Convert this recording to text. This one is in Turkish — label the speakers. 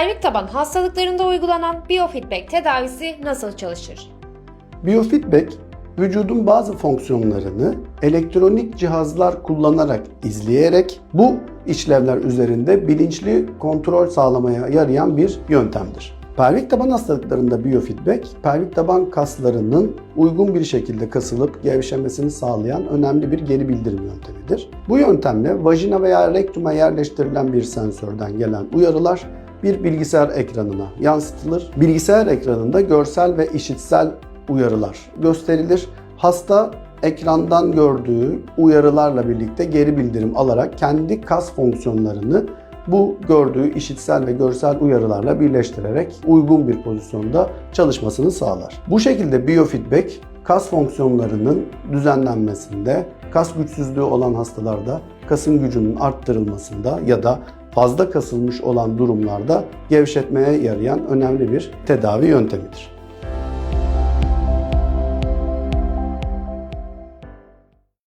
Speaker 1: Pelvik taban hastalıklarında uygulanan biofeedback tedavisi nasıl çalışır?
Speaker 2: Biofeedback, vücudun bazı fonksiyonlarını elektronik cihazlar kullanarak izleyerek bu işlevler üzerinde bilinçli kontrol sağlamaya yarayan bir yöntemdir. Pelvik taban hastalıklarında biyofeedback, pelvik taban kaslarının uygun bir şekilde kasılıp gevşemesini sağlayan önemli bir geri bildirim yöntemidir. Bu yöntemle vajina veya rektuma yerleştirilen bir sensörden gelen uyarılar bir bilgisayar ekranına yansıtılır. Bilgisayar ekranında görsel ve işitsel uyarılar gösterilir. Hasta ekrandan gördüğü uyarılarla birlikte geri bildirim alarak kendi kas fonksiyonlarını bu gördüğü işitsel ve görsel uyarılarla birleştirerek uygun bir pozisyonda çalışmasını sağlar. Bu şekilde biofeedback kas fonksiyonlarının düzenlenmesinde, kas güçsüzlüğü olan hastalarda kasın gücünün arttırılmasında ya da fazla kasılmış olan durumlarda gevşetmeye yarayan önemli bir tedavi yöntemidir.